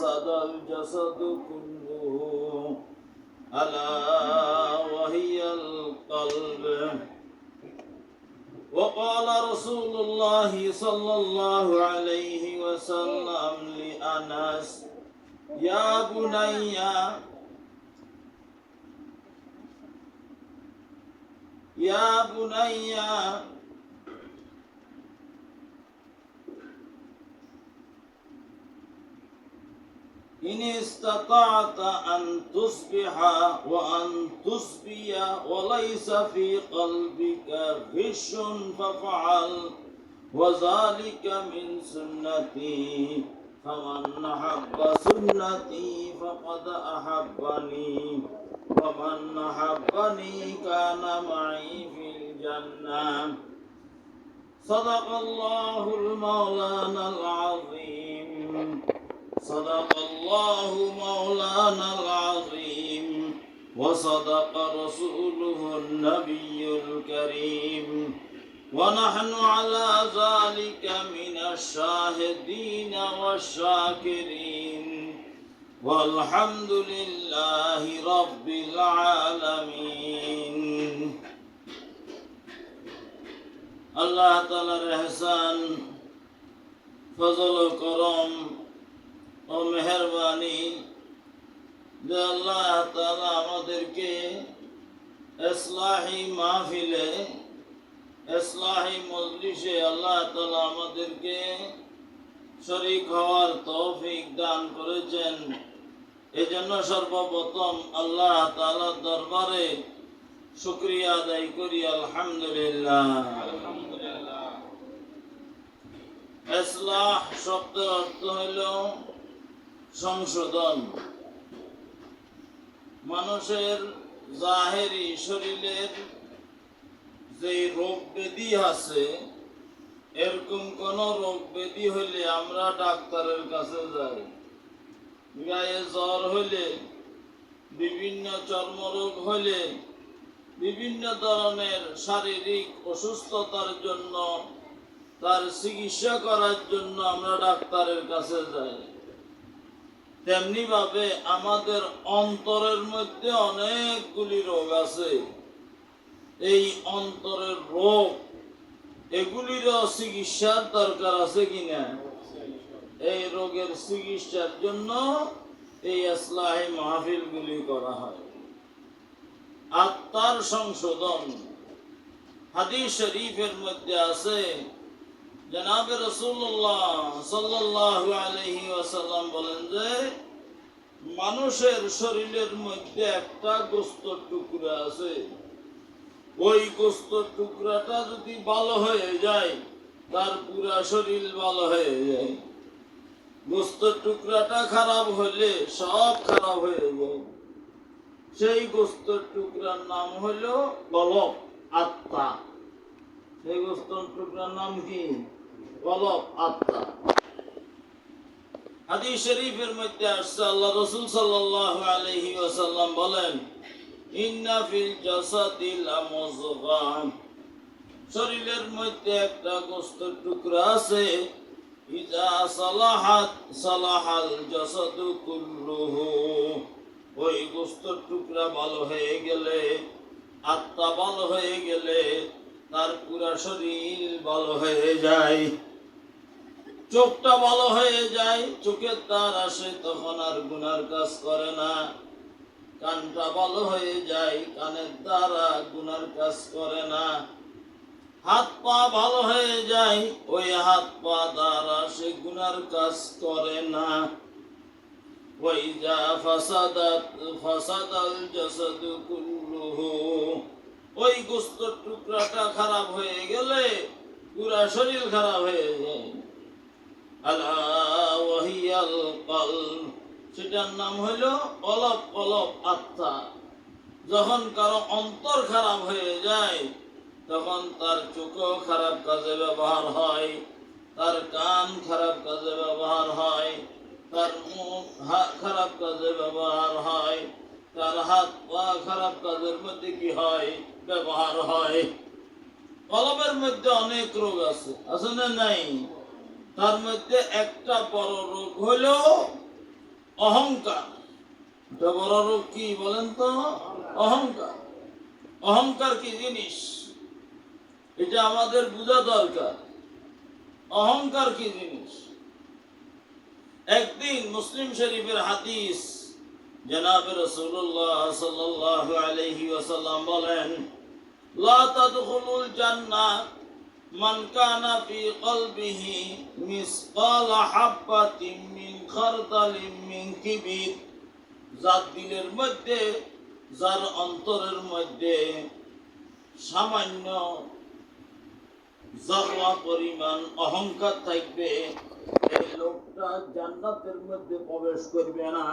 فسد الجسد كله ألا وهي القلب وقال رسول الله صلى الله عليه وسلم لأنس يا بني يا بني إن استطعت أن تصبح وأن تصبي وليس في قلبك غش فافعل وذلك من سنتي. فمن أحب سنتي فقد أحبني. ومن أحبني كان معي في الجنة. صدق الله المولانا العظيم. صدق الله مولانا العظيم وصدق رسوله النبي الكريم. ونحن على ذلك من الشاهدين والشاكرين. والحمد لله رب العالمين. الله تعالى الإحسان فضل وكرم ও মেহরবানি যে আল্লাহ তাআলা আমাদেরকে ইসলাহি মাহফিলে ইসলাহি মজলিসে আল্লাহ তালা আমাদেরকে শরীক হওয়ার তৌফিক দান করেছেন। এজন্য সর্বপ্রথম আল্লাহ তাআলার দরবারে শুক্রিয়া আদায় করি আলহামদুলিল্লাহ। এসলাহ শব্দের অর্থ হইল সংশোধন। মানুষের জাহেরি শরীরের যে রোগ ব্যাধি আছে, এরকম কোন রোগ ব্যাধি হইলে আমরা ডাক্তারের কাছে যাই। গায়ে জ্বর হইলে, বিভিন্ন চর্মরোগ হইলে, বিভিন্ন ধরনের শারীরিক অসুস্থতার জন্য, তার চিকিৎসা করার জন্য আমরা ডাক্তারের কাছে যাই। তেমনি ভাবে আমাদের অন্তরের মধ্যে অনেকগুলি রোগ আছে। এই অন্তরের রোগ, এগুলিরও চিকিৎসার দরকার আছে কিনা এই রোগের চিকিৎসার জন্য এই মাহফিল গুলি করা হয়। আত্মার সংশোধন হাদিস শরীফের মধ্যে আছে জনাবে রসুল্লাহ সাল্লাল্লাহু আলাইহি ওয়াসাল্লাম বলেন যে, মানুষের শরীরের মধ্যে একটা গোস্তর টুকরা আছে। ওই গোস্তর টুকরাটা যদি ভালো হয়ে যায়, তার পুরা শরীর ভালো হয়ে যায়। গোস্তর টুকরাটা খারাপ হলে সব খারাপ হয়ে যায়। সেই গোস্তর টুকরার নাম হলো গলব আত্মা। সেই গোস্তর টুকরার নাম কি? শরীরের মধ্যে একটা গোস্তের টুকরা আছে, ইজা ওই গোস্তের টুকরা ভালো হয়ে গেলে, আত্মা ভালো হয়ে গেলে তার পুরা শরীর ভালো হয়ে যায়। চোখটা ভালো হয়ে যায়, চোখের তার আসে, তখন আর গুনার কাজ করে না। কানটা ভালো হয়ে যায়, কানের দ্বারা গুনার কাজ করে না। হাত পা ভালো হয়ে যায়, ওই হাত পা দ্বারা সে গুনার কাজ করে না। ওই যা ফাসাদাত, ফাসাদাল জাসাদু গোস্তর টুকরাটা খারাপ হয়ে গেলে পুরা শরীর খারাপ হয়ে যায়। সেটার নাম হইল অলপ অলপ আত্মা। যখন কারও অন্তর খারাপ হয়ে যায়, তখন তার চোখও খারাপ কাজে ব্যবহার হয়, তার কান খারাপ কাজে ব্যবহার হয়, তার মুখ খারাপ কাজে ব্যবহার হয়, তার হাত পা খারাপ কাজের মধ্যে কি হয় ব্যবহার হয়। কলবের মধ্যে অনেক রোগ আছে না নাই? তার মধ্যে একটা বড় রোগ হলো অহংকার। এটা বড় রোগ কি বলেন তো? অহংকার। অহংকার কি জিনিস? এটা আমাদের বোঝা দরকার। অহংকার কি জিনিস? একদিন মুসলিম শরীফের হাদিস জনাব রসুল্লাহ সাল্লাল্লাহু আলাইহি ওয়াসাল্লাম বলেন, লা তাদখুলুল জান্নাহ মান কানা ফি কলবিহি মিসকাল হাব্বাতিন মিন খারদালিন মিন যার দিলের মধ্যে, যার অন্তরের মধ্যে সামান্য জাররা পরিমাণ অহংকার থাকবে, এই লোকটা জান্নাতের মধ্যে প্রবেশ করবে না।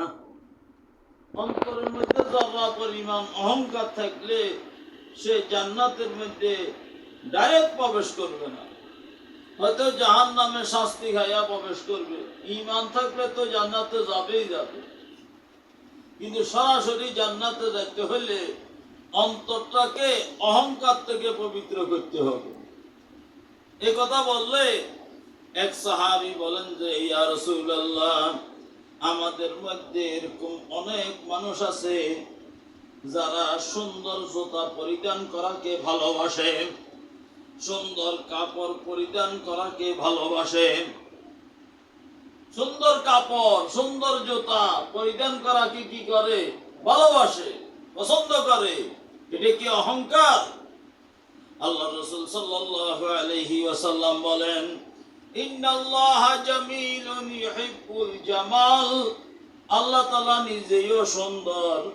অন্তরের মধ্যে জাররা পরিমাণ অহংকার থাকলে সে জান্নাতের মধ্যে ডাইরেক্ট প্রবেশ করবে না। হয়তো জাহান নামে শাস্তি খাইয়া প্রবেশ করবে। ইমান থাকলে তো জান্নাতে যাবেই যাবে। কিন্তু সরাসরি জান্নাতে যাইতে হলে অন্তরটাকে অহংকার থেকে পবিত্র করতে হবে। এ কথা বললে এক সাহাবি বলেন যে, ইয়া রাসূলুল্লাহ আমাদের মধ্যে এরকম অনেক মানুষ আছে যারা সুন্দর জুতা পরিধান করাকে ভালোবাসে, সুন্দর কাপড় পরিধান করাকে ভালোবাসে। সুন্দর কাপড়, সুন্দর জুতা পরিধান করা কি করে? ভালোবাসে, পছন্দ করে। এটা কি অহংকার? আল্লাহ রসুল সাল্লাল্লাহু আলাইহি ওয়াসাল্লাম বলেন আল্লাহ তাআলা নিজেও সুন্দর।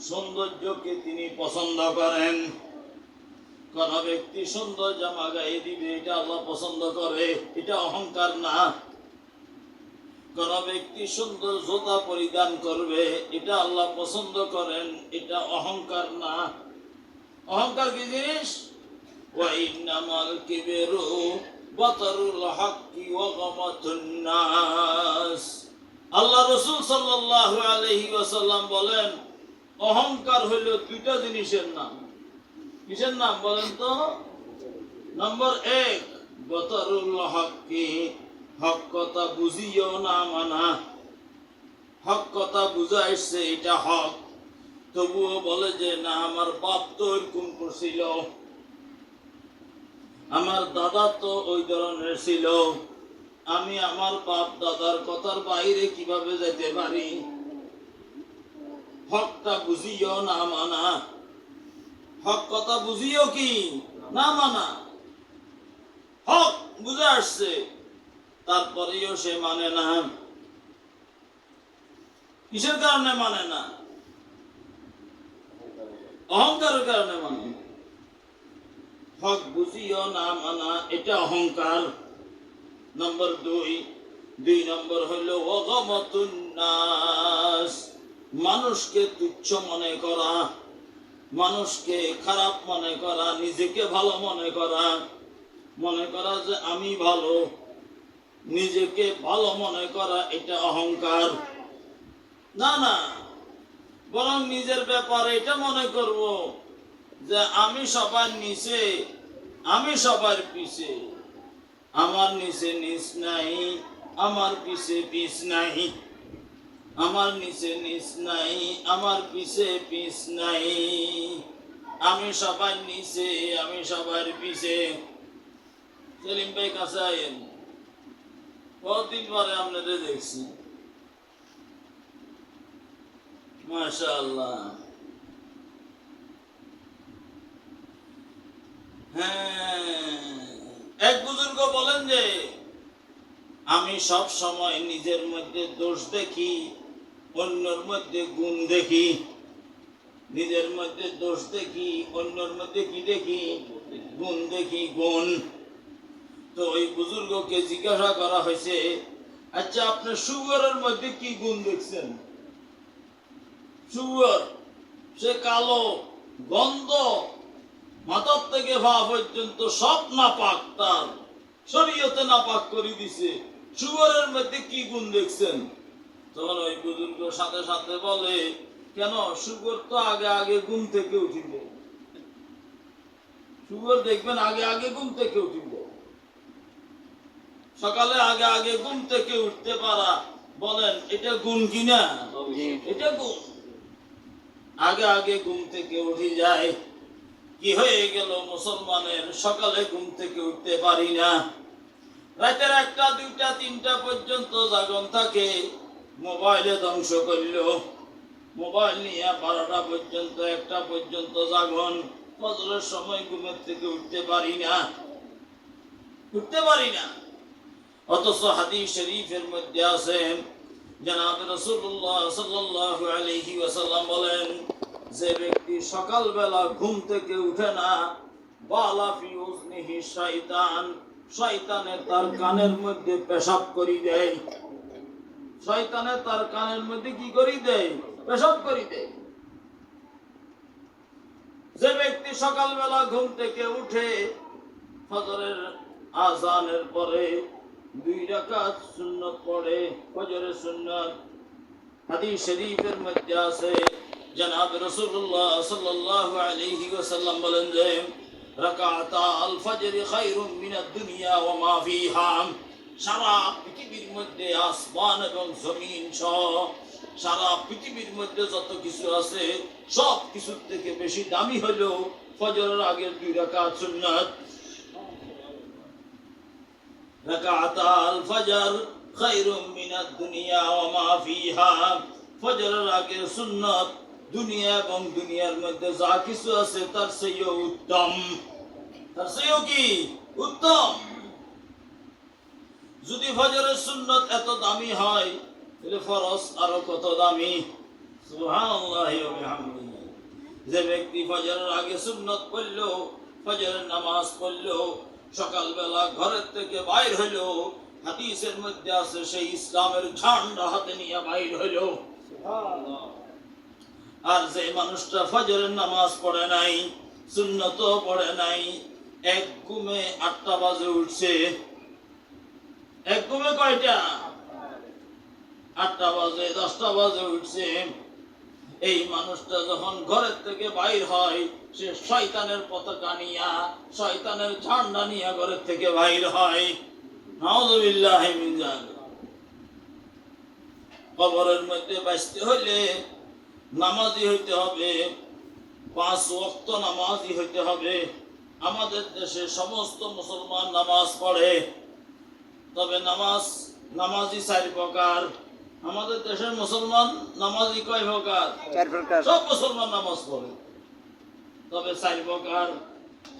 সৌন্দর্যকে তিনি পছন্দ করেন। কোন ব্যক্তি সুন্দর জামা গায়ে দিবে, এটা আল্লাহ পছন্দ করে, এটা অহংকার না। কোন ব্যক্তি সুন্দর জোতা পরিধান করবে, এটা আল্লাহ পছন্দ করেন, এটা অহংকার না। অহংকার কি জিনিস? ওয়াইন্নামাল কিবেরু। হাক্কি আল্লাহ রাসূল সাল্লাল্লাহু আলাইহি ওয়াসাল্লাম বলেন, অহংকার হইল দুইটা জিনিসের নাম। কিসের নাম বলেন তো? নম্বর এক, বতরুল হকি হক কথা বুঝিও না মানা। হক কথা বুঝাইছে এটা হক। তবুও বলে যে, না, আমার বাপ তো এরকম করছিল। আমার দাদা তো ওই ধরনের ছিল। আমি আমার বাপ দাদার কথার বাইরে কীভাবে যেতে পারি? হকটা বুঝিও না মানা। হক কথা বুঝিও কি না মানা? হক বুঝে আসছে, তারপরেও সে মানে না। কিসের কারণে মানে না? অহংকারের কারণে মানে। হক বুঝিও না মানা, এটা অহংকার। নম্বর দুই দুই নম্বর অগমতুন নাস। মানুষকে তুচ্ছ মনে করা, মানুষকে খারাপ মনে করা, নিজেকে ভালো মনে করা। মনে করা যে আমি ভালো, নিজেকে ভালো মনে করা, এটা অহংকার। না না, বরং নিজের ব্যাপারে এটা মনে করব। যে আমি সবার নিচে, আমি সবার পিছে। আমার নিচে নিচ নাই, আমার পিছে পিছ নাই। আমার নিচে নিচ নাই, আমার পিছে পিছ নাই। আমি সবার নিচে, আমি সবার পিছে। সেলিম ভাই কাছে আইন বহুদিন পরে আপনাদের দেখছি? মাশাআল্লাহ। হ্যাঁ। এক বুজুর্গ বলেন যে, আমি সব সময় নিজের মধ্যে দোষ দেখি, অন্যর মধ্যে গুণ দেখি। নিজের মধ্যে দোষ দেখি, অন্যর মধ্যে কি দেখি? গুণ দেখি, গুণ। তো ওই বুজুর্গকে জিজ্ঞাসা করা হয়েছে আচ্ছা আপনার সুগরের মধ্যে কি গুণ দেখছেন? সুগর, সে কালো, গন্ধ মাথার থেকে ভা পর্যন্ত সব নাপাক তার। শরীয়তে নাপাক করে দিছে। সুগরের মধ্যে কি গুণ দেখছেন? তখন ওই বুজুর্গ সাথে সাথে বলে কেন? সুগর তো আগে আগে ঘুম থেকে উঠিবে। সুগর দেখবেন আগে আগে ঘুম থেকে উঠিব। সকালে আগে আগে ঘুম থেকে উঠতে পারা। বলেন এটা গুণ কিনা? এটা গুণ। আগে আগে ঘুম থেকে উঠে যায়। কি হয়ে গেল মুসলমানের? সকালে ঘুম থেকে উঠতে পারি না। রাতের একটা, দুইটা, তিনটা পর্যন্ত জাগন থাকে। মোবাইলে ধ্বংস করল। মোবাইল নিয়ে বারোটা পর্যন্ত, একটা পর্যন্ত জাগন। ফজরের সময় ঘুমের থেকে উঠতে পারি না। উঠতে পারি না। অথচ হাদিস শরীফের মধ্যে আছে, জনাব রাসূলুল্লাহ সাল্লাল্লাহু আলাইহি ওয়াসাল্লাম বলেন যে ব্যক্তি সকালবেলা ঘুম থেকে উঠে না, বালা ফি উজনিহি শয়তান, শয়তানে তার কানের মধ্যে পেশাব করি দেয়। শয়তানে তার কানের মধ্যে কি করি দেয়? পেশাব করি দেয়। যে ব্যক্তি সকালবেলা ঘুম থেকে উঠে ফজরের আজানের পরে দুই রাকাত সুন্নত পড়ে, ফজরের সুন্নত হাদিস শরীফের মধ্যে আছে। জনাব রাসূলুল্লাহ সাল্লাল্লাহু আলাইহি ওয়াসাল্লাম বলেন যে, রাকাতা আল ফজর খায়রুম মিনাদ দুনিয়া ওয়া মা ফিহা। সারা পৃথিবীর মধ্যে আসমান এবং জমিন সহ সারা পৃথিবীর মধ্যে যত কিছু আছে, সব কিছুর থেকে বেশি দামি হলো ফজরের আগের দুই রাকাত সুন্নাত। রাকাতা আল ফজর খায়রুম মিনাদ দুনিয়া ওয়া মা ফিহা। ফজরের আগের সুন্নাত দুনিয়া এবং দুনিয়ার মধ্যে যা কিছু আছে, তার চেয়েও উত্তম। তার চেয়েও কি? উত্তম। যদি ফজরের সুন্নত এত দামি হয়, তাহলে ফরজ আরও কত দামি? যে ব্যক্তি ফজরের আগে সুন্নত পড়ল, ফজরের নামাজ পড়ল, সকালবেলা ঘরের থেকে বাইর হইল হাদিসের মধ্যে আছে, সেই ইসলামের ঝান্ডা হাতে নিয়ে বাইর হইল আর যে মানুষটা ফজরের নামাজ পড়ে নাই সুন্নত পড়ে নাই, এক ঘুমে আটটা বাজে উঠছে। এক ঘুমে কয়টা? আটটা বাজে, দশটা বাজে উঠছে। এই মানুষটা যখন ঘরের থেকে বাইর হয়, সে শয়তানের পতাকা নিয়া, শয়তানের ঝান্ডা নিয়া ঘরের থেকে বাইর হয়। কবরের মধ্যে বাঁচতে হলে নামাজি হইতে হবে পাঁচ ওয়াক্ত নামাজি হইতে হবে। আমাদের দেশে সমস্ত মুসলমান নামাজ পড়ে। তবে নামাজ নামাজি চার প্রকার। আমাদের দেশের মুসলমান নামাজি কয় প্রকার। সব মুসলমান নামাজ পড়ে। তবে চার প্রকার।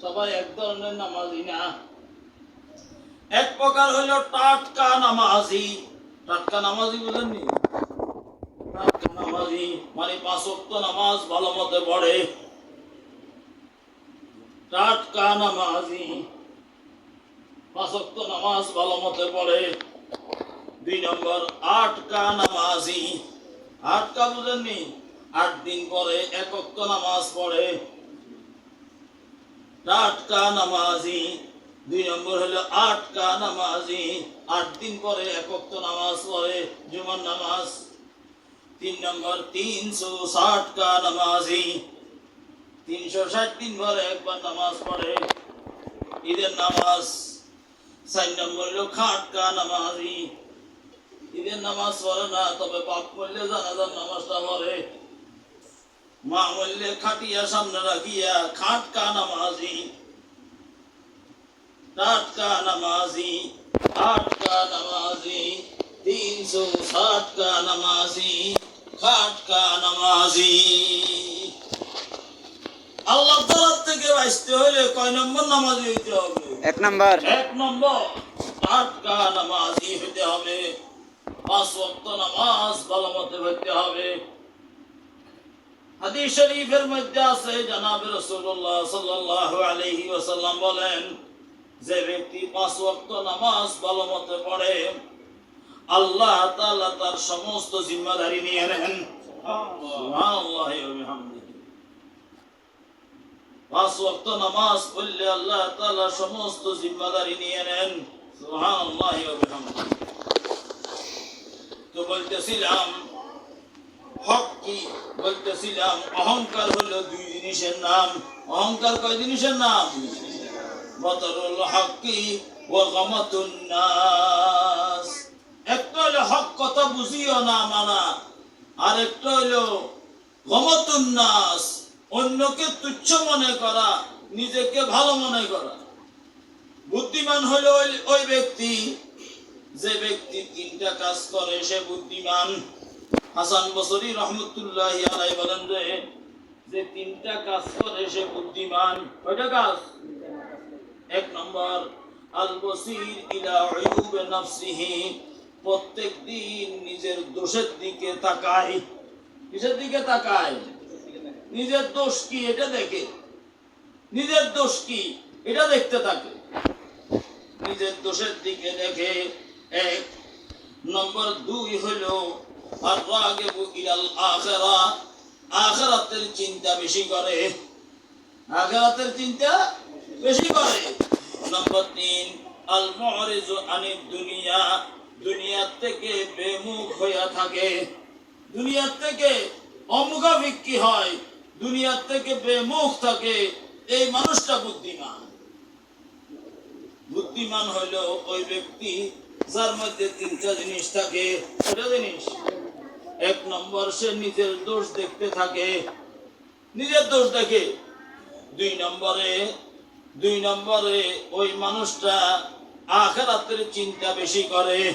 সবাই এক ধরনের নামাজি না। এক প্রকার হইল টাটকা নামাজি। টাটকা নামাজি বুঝেননি? নামাজি মানে পাঁচ ওয়াক্ত নামাজ ভালো মতে পড়ে টাটকা দুই নম্বর আটকা নামাজি, আটকা বুঝেননি আট দিন পরে একক্ত নামাজ পড়ে টাটকা নামাজ পড়ে, জুমার নামাজ তিন নম্বর তিনশো ষাট কা নামাজি তিনশো ষাট দিন পরে একবার নামাজ পড়ে ঈদের নামাজ চার নম্বর হলো খাটকা নামাজি ঈদের নামাজ পড়ে না তবে পাপ করলে জানাজার নামাজটা পড়ে মা বললে খাটিয়া সামনে রাখিয়া খাটকা নামাজি টাটকা নামাজি আটকা নামাজি তিনশো ষাট কা নামাজি নামাজি। আল্লাহ তালার থেকে বাঁচতে হলে কয় নম্বর নামাজি হইতে হবে? এক নাম্বার। এক নম্বর নামাজি হইতে হবে। পাঁচ ওয়াক্ত নামাজ ভালো মতে পড়তে হবে। হাদিস শরীফের মধ্যে আছে জানাবে রাসূলুল্লাহ সাল্লাল্লাহু আলাইহি ওয়াসাল্লাম বলেন যে ব্যক্তি পাঁচ ওয়াক্ত নামাজ ভালো মতে পড়ে আল্লাহ তাআলা তার সমস্ত জিম্মাদারি নিয়ে নেন। ওয়া পাঁচ ওয়াক্ত নামাজ পড়লে আল্লাহ তাআলা সমস্ত জিম্মাদারি নিয়ে নেন। সুবহানাল্লাহি ওয়া বিহামদিহি। তো বলতেছিলাম, হক কি? বলতেছিলাম, অহংকার হলো দুই জিনিসের নাম। অহংকার কয় জিনিসের নাম? বতরুল হকি ও গমাতুন নাস। একটা হইল হক কথা বুঝিও না মানা আরেকটা হলো হইল নাস, অন্যকে তুচ্ছ মনে করা, নিজেকে ভালো মনে করা। বুদ্ধিমান ওই- ওই ব্যক্তি, যে ব্যক্তি তিনটা কাজ করে, সে বুদ্ধিমান। হাসান বসরি রহমতুল্লাহ আলাই বলেন যে যে তিনটা কাজ করে, সে বুদ্ধিমান। কয়টা কাজ? এক নম্বর আল বসির ইলা উয়ুব নাফসিহি। প্রত্যেক দিন নিজের দোষের দিকে তাকায়। কিসের দিকে তাকায়? নিজের দোষ কি এটা দেখে। নিজের দোষ কি এটা দেখতে থাকে। নিজের দোষের দিকে দেখে। এক। নম্বর দুই হলো আর রাগে আখেরা। আখেরাতের চিন্তা বেশি করে। আখেরাতের চিন্তা বেশি করে। নম্বর তিন আল আনিদ দুনিয়া দুনিয়া থেকে বেমুখ হইয়া থাকে। দুনিয়ার থেকে অমুখাভিক্ষি হয়। দুনিয়ার থেকে বেমুখ থাকে। এই মানুষটা বুদ্ধিমান। বুদ্ধিমান হইল ওই ব্যক্তি যার মধ্যে তিনটা জিনিস থাকে। জিনিস? এক নম্বর, সে নিজের দোষ দেখতে থাকে। নিজের দোষ দেখে। দুই নম্বরে দুই নম্বরে ওই মানুষটা আখেরাতের চিন্তা বেশি করে।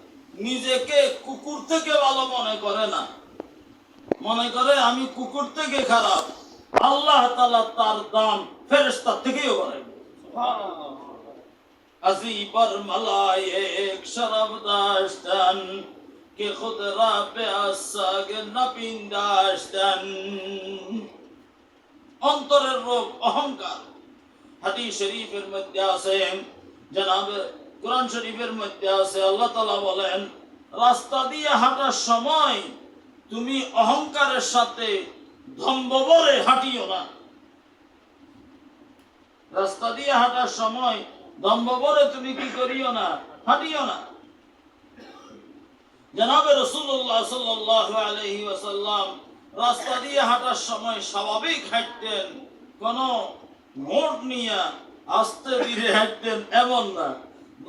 নিজেকে কুকুর থেকে ভালো মনে করে না। মনে করে, আমি কুকুর থেকে খারাপ। আল্লাহ তালা তার দাম ফেরেস্তা থেকেও বাড়াই আজিবর মালায় এক শরাব দাস্তান কে খুদ রা পেয়াসাগ নবীন দাস্তান অন্তরের রোগ, অহংকার। হাদি শরীফের মধ্যে আছে, জনাবে কোরআন শরীফের মধ্যে আছে, আল্লাহ তাআলা বলেন, রাস্তা দিয়ে হাঁটার সময় তুমি অহংকারের সাথে ধম্ববরে হাঁটিও না। রাস্তা দিয়ে হাঁটার সময় করে তুমি কি করিও না, হাঁটিও না। জনাবে রসুল্লাহ সাল্লাহ আলহি ওয়াসাল্লাম রাস্তা দিয়ে হাঁটার সময় স্বাভাবিক হাঁটতেন, কোন মোট নিয়ে আস্তে ধীরে হাঁটতেন এমন না।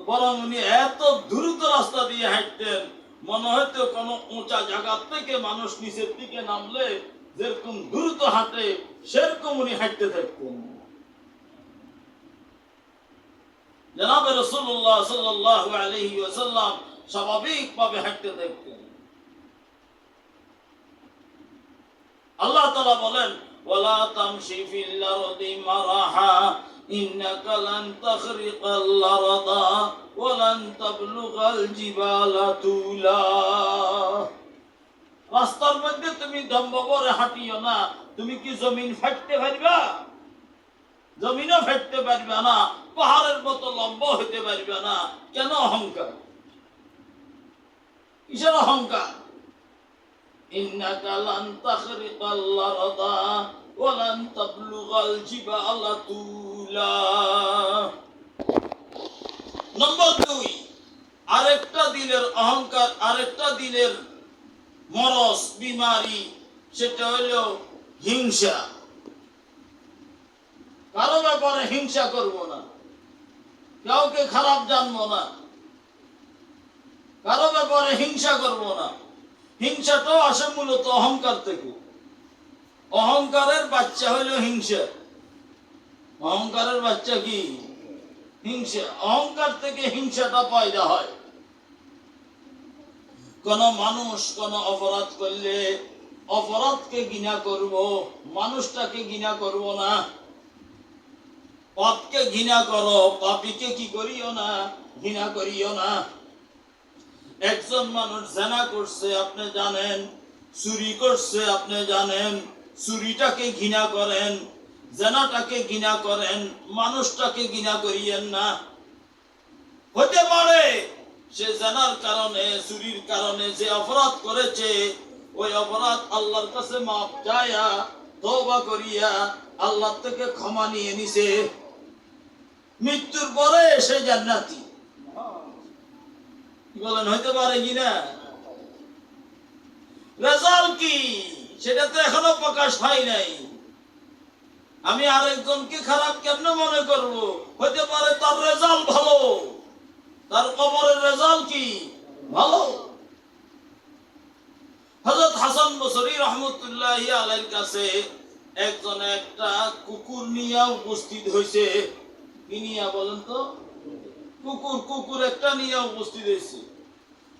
বরং উনি এত দ্রুত রাস্তা দিয়ে হাঁটতেন, মনে হয়তো কোনো উঁচা জায়গা থেকে মানুষ নিচের দিকে নামলে যেরকম দ্রুত হাঁটে, সেরকম উনি হাঁটতে থাকতেন। জনাবে রসুল্লাহ সাল্লাহ আলহি ওসাল্লাম স্বাভাবিকভাবে হাঁটতে দেখতেন আল্লাহ তালা বলেন ওয়ালা তামশি ফিল আরদি মারাহা ইন্নাকা লান তাখরিকাল আরদা ওয়া লান তাবলুগাল জিবালা তুলা রাস্তার মধ্যে তুমি দম্ভ করে হাঁটিও না। তুমি কি জমিন ফাটতে পারবা? জমিনও ফেটতে পারবে না। পাহাড়ের মতো লম্বা হইতে পারবে না। কেন অহংকার? কিসের অহংকার? লান তাখরিকাল আরদা ওয়া লান তাবলুগাল জিবালা তুলা নম্বর দুই, আরেকটা দিলের অহংকার, আরেকটা দিলের মরস, বিমারি, সেটা হলো হিংসা। কারও ব্যাপারে হিংসা করব না। কাউকে খারাপ জানব না। কারও ব্যাপারে হিংসা করব না। হিংসাটাও আসে মূলত অহংকার থেকে। অহংকারের বাচ্চা হলো হিংসা। অহংকারের বাচ্চা কি? হিংসা। অহংকার থেকে হিংসাটা পয়দা হয়। কোন মানুষ কোন অপরাধ করলে অপরাধকে ঘৃণা করব, মানুষটাকে ঘৃণা করব না। পাপকে ঘৃণা করো, পাপিকে কি করিও না, ঘৃণা করিও না। একজন মানুষ জেনা করছে, আপনি জানেন। চুরি করছে, আপনি জানেন। চুরিটাকে ঘৃণা করেন, জেনাটাকে ঘৃণা করেন, মানুষটাকে ঘৃণা করিয়েন না। হতে পারে সে জানার কারণে, চুরির কারণে যে অপরাধ করেছে, ওই অপরাধ আল্লাহর কাছে মাপ যায়া তওবা করিয়া আল্লাহ থেকে ক্ষমা নিয়ে নিছে। মৃত্যুর পরে সে জান্নাতি। বলেন, হইতে পারে কিনা? রেজাল্ট কি? সেটা তো এখনও প্রকাশ হয় নাই। আমি আরেকজনকে খারাপ কেমনে মনে করব? হইতে পারে তার রেজাল্ট ভালো। তার কবরের রেজাল্ট কি? ভালো। হযরত হাসান বসরি রহমতুল্লাহ আলাইহির কাছে একজন একটা কুকুর নিয়ে উপস্থিত হয়েছে নিয়ে বলেন তো? কুকুর কুকুর একটা নিয়ে উপস্থিত হয়েছে।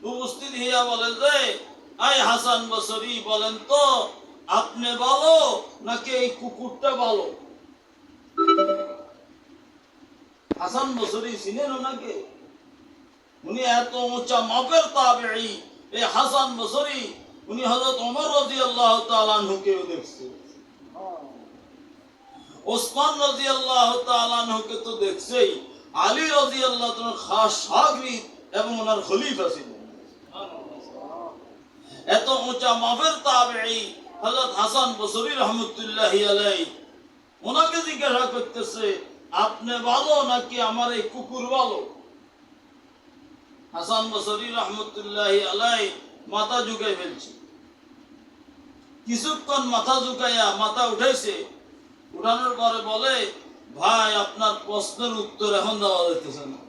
উপস্থিত হইয়া বলে যে আই হাসান বসরি বলেন তো আপনি ভালো নাকি এই কুকুরটা ভালো? হাসান বসরি চিনেন ওনাকে? উনি এত উঁচা মাপের তাবেঈ। এই হাসান বসরি উনি হযরত ওমর রাদিয়াল্লাহু তাআলা আনহুকেও দেখছে। ওসমান রাদিয়াল্লাহু তাআলা আনহুকে তো দেখছেই। আলী রাদিয়াল্লাহু তাআলার খাস এবং ওনার খলিফা এত উঁচা মাফের তাবেঈ হযরত হাসান বসরি রহমতুল্লাহি আলাইহি, ওনাকে জিজ্ঞাসা করতেছে, আপনি ভালো নাকি আমার এই কুকুর ভালো? হাসান বসরি রহমতুল্লাহি আলাই মাথা ঝুঁকাই ফেলছে। কিছুক্ষণ মাথা ঝুঁকাইয়া মাথা উঠাইছে, উঠানোর পরে বলে ভাই, আপনার প্রশ্নের উত্তর এখন দেওয়া যাইতেছে না।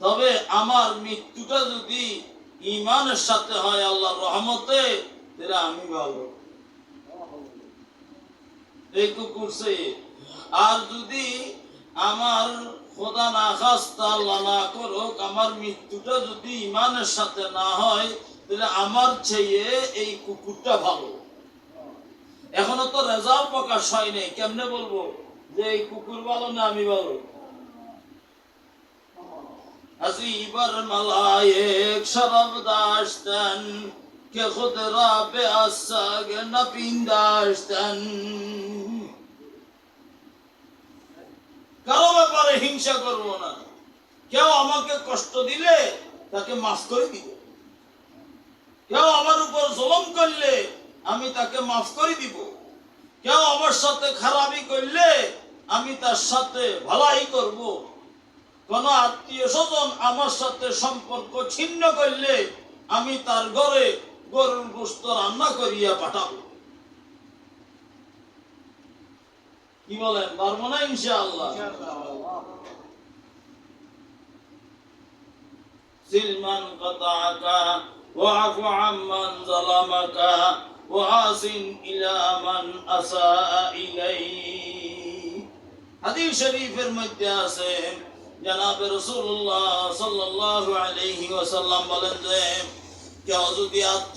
তবে আমার মৃত্যুটা যদি ইমানের সাথে হয়, আল্লাহর রহমতে, তাহলে আমি ভালো। এই কুকুর আর যদি আমার খোদা না খাস্তা আল্লাহ না করুক, আমার মৃত্যুটা যদি ইমানের সাথে না হয়, তাহলে আমার চেয়ে এই কুকুরটা ভালো। এখনও তো রেজাল্ট প্রকাশ হয় নাই, কেমনে বলব? যে এই কুকুর ভালো না আমি ভালো। কারও ব্যাপারে হিংসা করব না। কেউ আমাকে কষ্ট দিলে তাকে মাফ করে দিব। কেউ আমার উপর জলম করলে আমি তাকে মাফ করে দিব। কেউ আমার সাথে খারাপি করলে আমি তার সাথে ভালাই করব কোন আত্মীয় স্বজন আমার সাথে সম্পর্ক ছিন্ন করলে আমি তার ঘরে গরুর গোস্ত রান্না করিয়া পাঠাবো কি বলেন পারবো না ইনশাআল্লাহ سلما قطعك واعف عمن ظلمك وحسن إلى من أساء إليه হাদিস শরীফের মধ্যে আছে জনাবে রাসূলুল্লাহ সাল্লাল্লাহু আলাইহি ওয়াসাল্লাম বলেন যে কেউ যদি আত্মীয়